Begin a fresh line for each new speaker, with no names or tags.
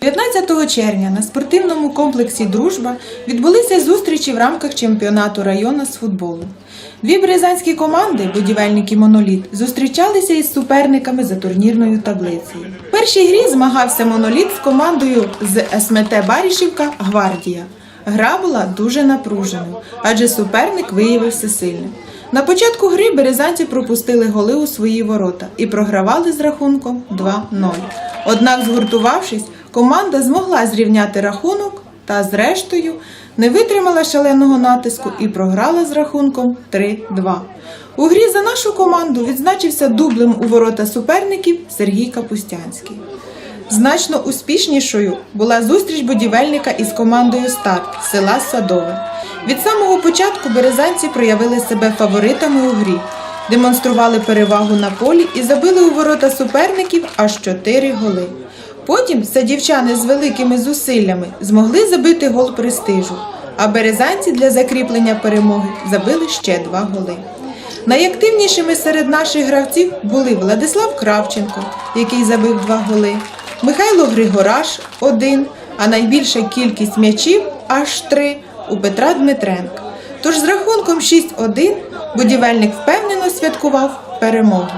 15 червня на спортивному комплексі Дружба відбулися зустрічі в рамках чемпіонату району з футболу. Дві березанські команди, будівельник і моноліт, зустрічалися із суперниками за турнірною таблицею. В першій грі змагався моноліт з командою з СМТ Барішівка Гвардія. Гра була дуже напруженою, адже суперник виявився сильним. На початку гри березанці пропустили голи у свої ворота і програвали з рахунком 2-0. Однак, згуртувавшись, команда змогла зрівняти рахунок та, зрештою, не витримала шаленого натиску і програла з рахунком 3-2. У грі за нашу команду відзначився дублем у ворота суперників Сергій Капустянський. Значно успішнішою була зустріч будівельника із командою Старт села Садове. Від самого початку березанці проявили себе фаворитами у грі, демонстрували перевагу на полі і забили у ворота суперників аж 4 голи. Потім садівчани з великими зусиллями змогли забити гол престижу, а березанці для закріплення перемоги забили ще два голи. Найактивнішими серед наших гравців були Владислав Кравченко, який забив два голи, Михайло Григораш один, а найбільша кількість м'ячів аж три у Петра Дмитренка. Тож з рахунком 6-1 будівельник впевнено святкував перемогу.